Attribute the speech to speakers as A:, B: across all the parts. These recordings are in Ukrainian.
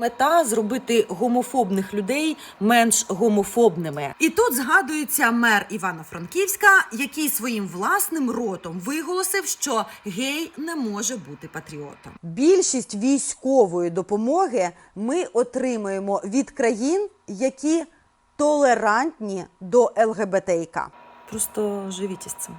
A: Мета зробити гомофобних людей менш гомофобними. І тут згадується мер Івано-Франківська, який своїм власним ротом виголосив, що гей не може бути патріотом.
B: Більшість військової допомоги ми отримуємо від країн, які толерантні до ЛГБТІК.
A: Просто живіть із цим.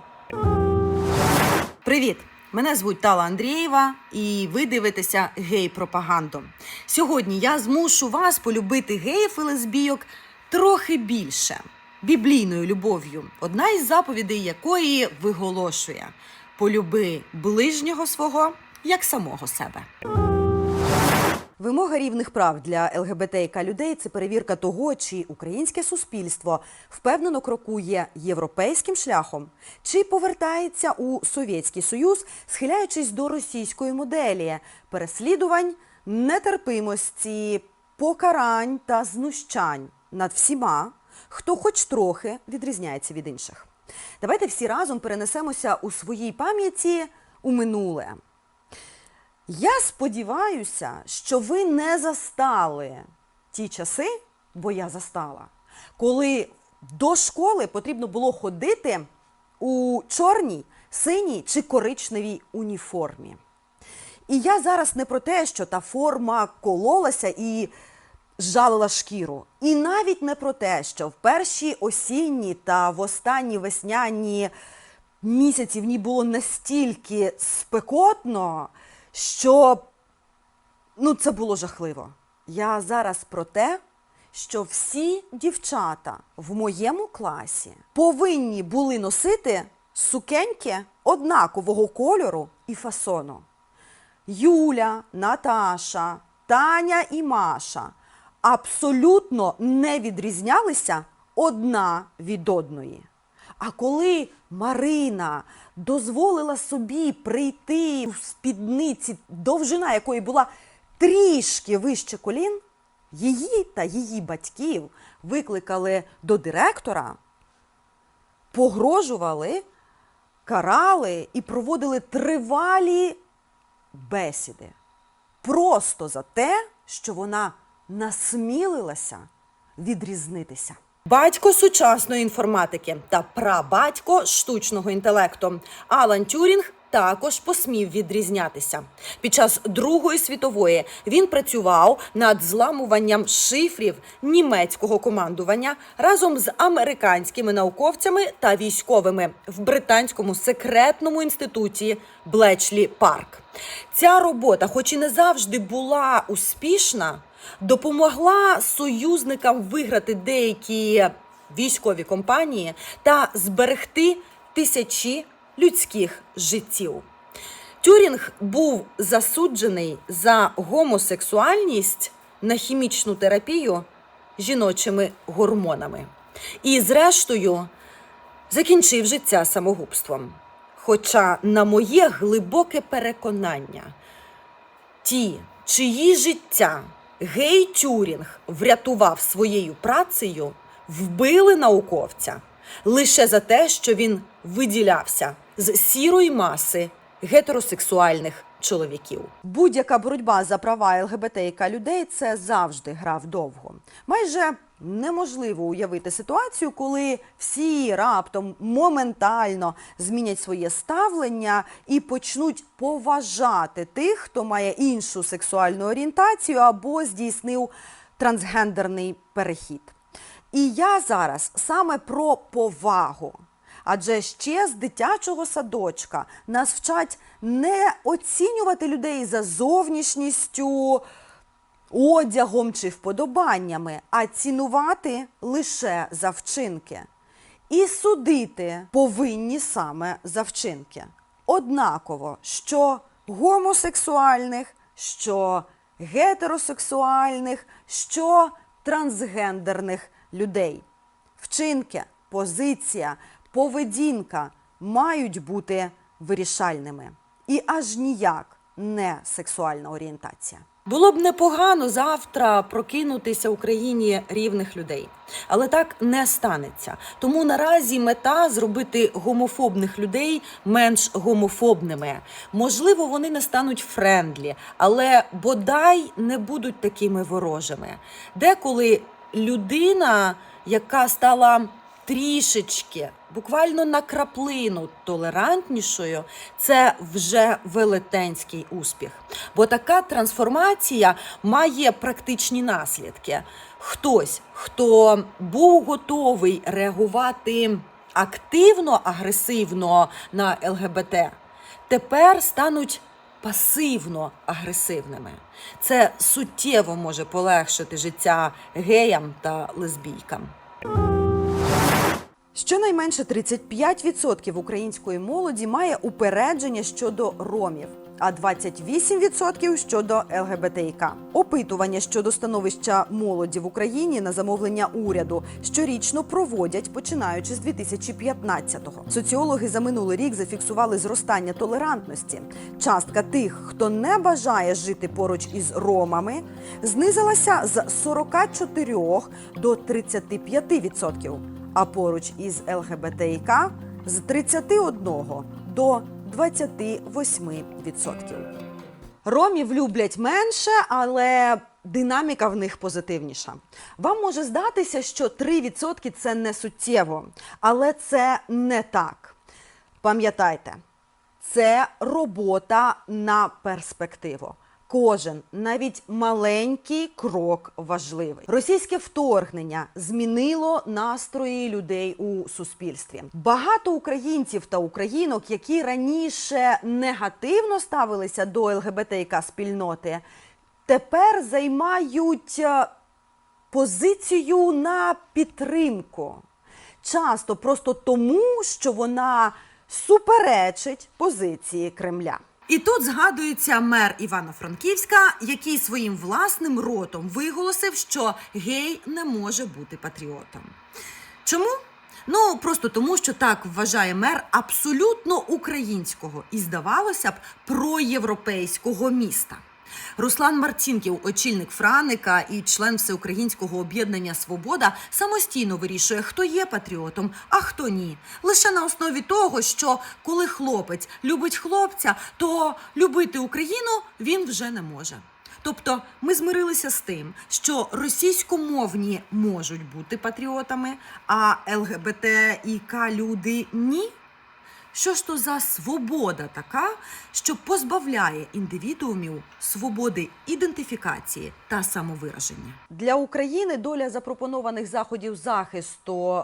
A: Привіт! Мене звуть Тала Андрієва, і ви дивитеся гей-пропаганду. Сьогодні я змушу вас полюбити геїв і лесбійок трохи більше біблійною любов'ю, одна із заповідей якої виголошує: полюби ближнього свого як самого себе.
B: Вимога рівних прав для ЛГБТІК людей це перевірка того, чи українське суспільство впевнено крокує європейським шляхом, чи повертається у Совєтський Союз, схиляючись до російської моделі переслідувань, нетерпимості, покарань та знущань над всіма, хто хоч трохи відрізняється від інших. Давайте всі разом перенесемося у своїй пам'яті у минуле. Я сподіваюся, що ви не застали ті часи, бо я застала, коли до школи потрібно було ходити у чорній, синій чи коричневій уніформі. І я зараз не про те, що та форма кололася і жалила шкіру. І навіть не про те, що в перші осінні та в останні весняні місяці в ній було настільки спекотно, що ну, це було жахливо. Я зараз про те, що всі дівчата в моєму класі повинні були носити сукеньки однакового кольору і фасону. Юля, Наташа, Таня і Маша абсолютно не відрізнялися одна від одної. А коли Марина дозволила собі прийти в спідниці, довжина якої була трішки вище колін, її та її батьків викликали до директора, погрожували, карали і проводили тривалі бесіди. Просто за те, що вона насмілилася відрізнитися.
A: Батько сучасної інформатики та прабатько штучного інтелекту Алан Тюрінг також посмів відрізнятися. Під час Другої світової він працював над зламуванням шифрів німецького командування разом з американськими науковцями та військовими в британському секретному інституті Блечлі Парк. Ця робота, хоч і не завжди була успішна, допомогла союзникам виграти деякі військові компанії та зберегти тисячі людських життів. Тюрінг був засуджений за гомосексуальність на хімічну терапію жіночими гормонами. І, зрештою, закінчив життя самогубством. Хоча, на моє глибоке переконання, ті, чиї життя гей Тюрінг врятував своєю працею, вбили науковця лише за те, що він виділявся з сірої маси гетеросексуальних чоловіків.
B: Будь-яка боротьба за права ЛГБТІК людей це завжди гра вдовго. Майже неможливо уявити ситуацію, коли всі раптом моментально змінять своє ставлення і почнуть поважати тих, хто має іншу сексуальну орієнтацію або здійснив трансгендерний перехід. І я зараз саме про повагу. Адже ще з дитячого садочка нас вчать не оцінювати людей за зовнішністю, одягом чи вподобаннями, а цінувати лише за вчинки. І судити повинні саме за вчинки. Однаково, що гомосексуальних, що гетеросексуальних, що трансгендерних людей. Вчинки, позиція, поведінка мають бути вирішальними. І аж ніяк не сексуальна орієнтація.
A: Було б непогано завтра прокинутися Україні рівних людей, але так не станеться. Тому наразі мета зробити гомофобних людей менш гомофобними. Можливо, вони не стануть френдлі, але бодай не будуть такими ворожими. Деколи людина, яка стала трішечки, буквально на краплину толерантнішою, це вже велетенський успіх. Бо така трансформація має практичні наслідки. Хтось, хто був готовий реагувати активно, агресивно на ЛГБТ, тепер стануть пасивно агресивними. Це суттєво може полегшити життя геям та лесбійкам.
B: Щонайменше 35% української молоді має упередження щодо ромів, а 28% щодо ЛГБТІК. Опитування щодо становища молоді в Україні на замовлення уряду щорічно проводять, починаючи з 2015-го. Соціологи за минулий рік зафіксували зростання толерантності. Частка тих, хто не бажає жити поруч із ромами, знизилася з 44 до 35% а поруч із ЛГБТІК з 31 до 28%. Ромів люблять менше, але динаміка в них позитивніша. Вам може здатися, що 3% це не суттєво, але це не так. Пам'ятайте, це робота на перспективу. Кожен, навіть маленький крок важливий. Російське вторгнення змінило настрої людей у суспільстві. Багато українців та українок, які раніше негативно ставилися до ЛГБТК спільноти, тепер займають е, позицію на підтримку. Часто просто тому, що вона суперечить позиції Кремля.
A: І тут згадується мер Івано-Франківська, який своїм власним ротом виголосив, що гей не може бути патріотом. Чому? Ну просто тому, що так вважає мер абсолютно українського і, здавалося б, проєвропейського міста. Руслан Марцінків, очільник Франика і член всеукраїнського об'єднання Свобода, самостійно вирішує, хто є патріотом, а хто ні. Лише на основі того, що коли хлопець любить хлопця, то любити Україну він вже не може. Тобто ми змирилися з тим, що російськомовні можуть бути патріотами, а ЛГБТ і К люди ні. Що ж то за свобода така, що позбавляє індивідуумів свободи ідентифікації та самовираження?
B: Для України доля запропонованих заходів захисту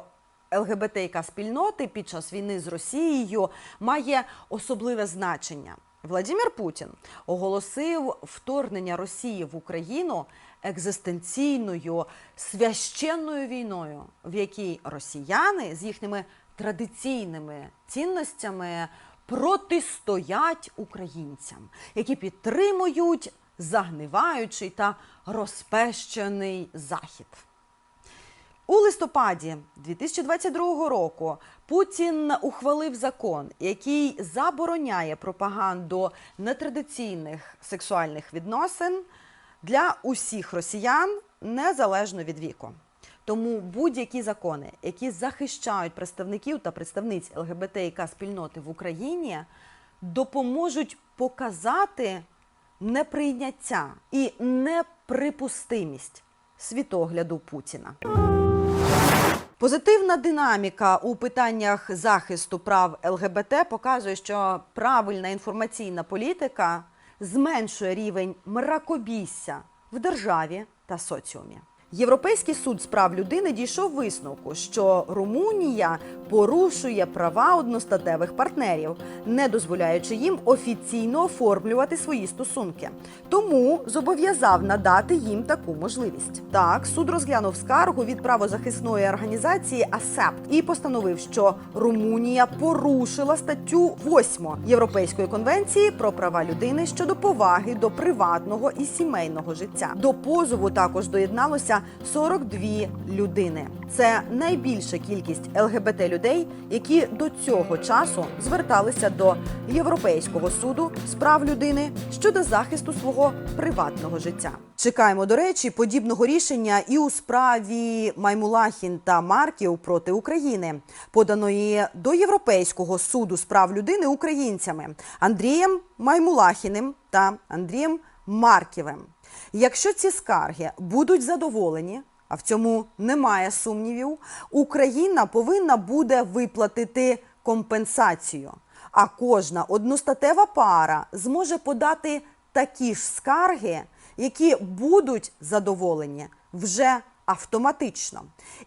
B: ЛГБТК спільноти під час війни з Росією має особливе значення. Владимир Путін оголосив вторгнення Росії в Україну екзистенційною священною війною, в якій росіяни з їхніми традиційними цінностями протистоять українцям, які підтримують загниваючий та розпещений захід. У листопаді 2022 року Путін ухвалив закон, який забороняє пропаганду нетрадиційних сексуальних відносин для усіх росіян незалежно від віку. Тому будь-які закони, які захищають представників та представниць ЛГБТІК спільноти в Україні, допоможуть показати неприйняття і неприпустимість світогляду Путіна. Позитивна динаміка у питаннях захисту прав ЛГБТ показує, що правильна інформаційна політика зменшує рівень мракобісся в державі та соціумі. Європейський суд з прав людини дійшов висновку, що Румунія порушує права одностатевих партнерів, не дозволяючи їм офіційно оформлювати свої стосунки. Тому зобов'язав надати їм таку можливість. Так, суд розглянув скаргу від правозахисної організації АСЕП і постановив, що Румунія порушила статтю 8 Європейської конвенції про права людини щодо поваги до приватного і сімейного життя. До позову також доєдналося 42 людини. Це найбільша кількість ЛГБТ людей, які до цього часу зверталися до Європейського суду з прав людини щодо захисту свого приватного життя. Чекаємо, до речі, подібного рішення і у справі Маймулахін та Марків проти України, поданої до Європейського суду з прав людини українцями Андрієм Маймулахіним та Андрієм Марківим. Якщо ці скарги будуть задоволені, а в цьому немає сумнівів, Україна повинна буде виплатити компенсацію. А кожна одностатева пара зможе подати такі ж скарги, які будуть задоволені вже автоматично.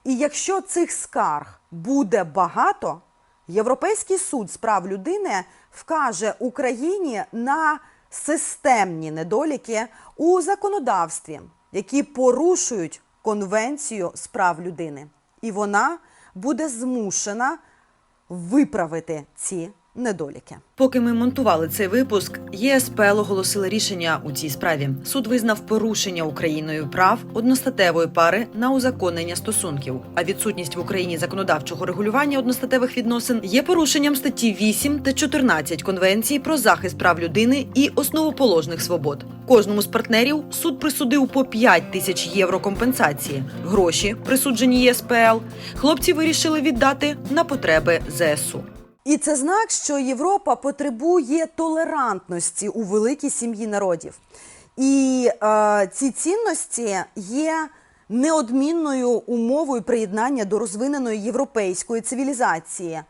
B: І якщо цих скарг буде багато, Європейський суд з прав людини вкаже Україні на системні недоліки у законодавстві, які порушують Конвенцію з прав людини. І вона буде змушена виправити ці недоліки.
A: Поки ми монтували цей випуск, ЄСПЛ оголосили рішення у цій справі. Суд визнав порушення Україною прав одностатевої пари на узаконення стосунків. А відсутність в Україні законодавчого регулювання одностатевих відносин є порушенням статті 8 та 14 Конвенції про захист прав людини і основоположних свобод. Кожному з партнерів суд присудив по 5 тисяч євро компенсації. Гроші, присуджені ЄСПЛ, хлопці вирішили віддати на потреби ЗСУ.
B: І це знак, що Європа потребує толерантності у великій сім'ї народів. І е, ці цінності є неодмінною умовою приєднання до розвиненої європейської цивілізації,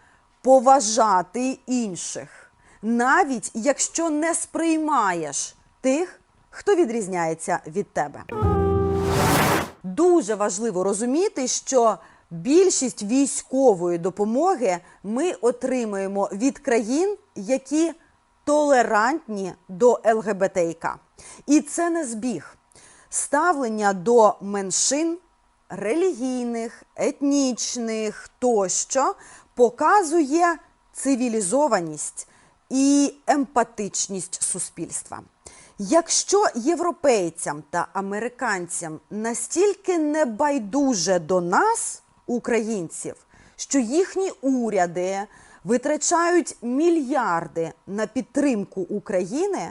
B: поважати інших, навіть якщо не сприймаєш тих, хто відрізняється від тебе. Дуже важливо розуміти, що більшість військової допомоги ми отримуємо від країн, які толерантні до ЛГБТІК. І це не збіг. Ставлення до меншин релігійних, етнічних тощо показує цивілізованість і емпатичність суспільства. Якщо європейцям та американцям настільки небайдуже до нас, українців, що їхні уряди витрачають мільярди на підтримку України,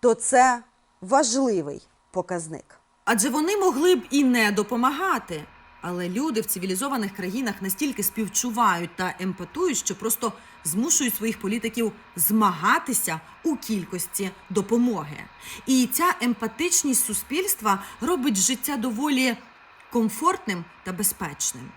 B: то це важливий показник.
A: Адже вони могли б і не допомагати. Але люди в цивілізованих країнах настільки співчувають та емпатують, що просто змушують своїх політиків змагатися у кількості допомоги. І ця емпатичність суспільства робить життя доволі комфортним та безпечним.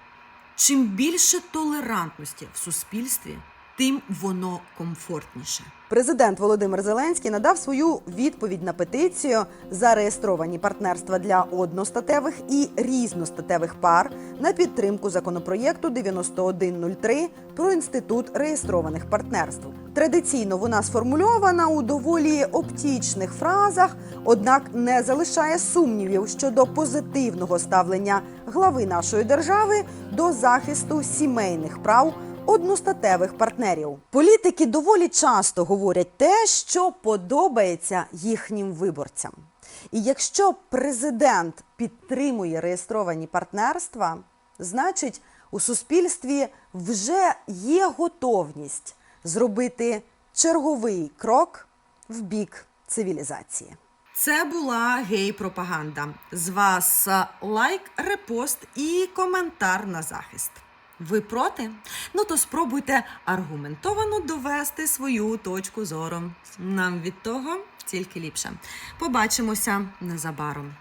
A: Чим більше толерантності в суспільстві, тим воно комфортніше.
B: Президент Володимир Зеленський надав свою відповідь на петицію зареєстровані партнерства для одностатевих і різностатевих пар на підтримку законопроєкту 9103 про інститут реєстрованих партнерств. Традиційно вона сформульована у доволі оптічних фразах, однак не залишає сумнівів щодо позитивного ставлення глави нашої держави до захисту сімейних прав одностатевих партнерів. Політики доволі часто говорять те, що подобається їхнім виборцям. І якщо президент підтримує реєстровані партнерства, значить у суспільстві вже є готовність зробити черговий крок в бік цивілізації.
A: Це була гей-пропаганда. З вас лайк, репост і коментар на захист. Ви проти? Ну то спробуйте аргументовано довести свою точку зору. Нам від того тільки ліпше. Побачимося незабаром.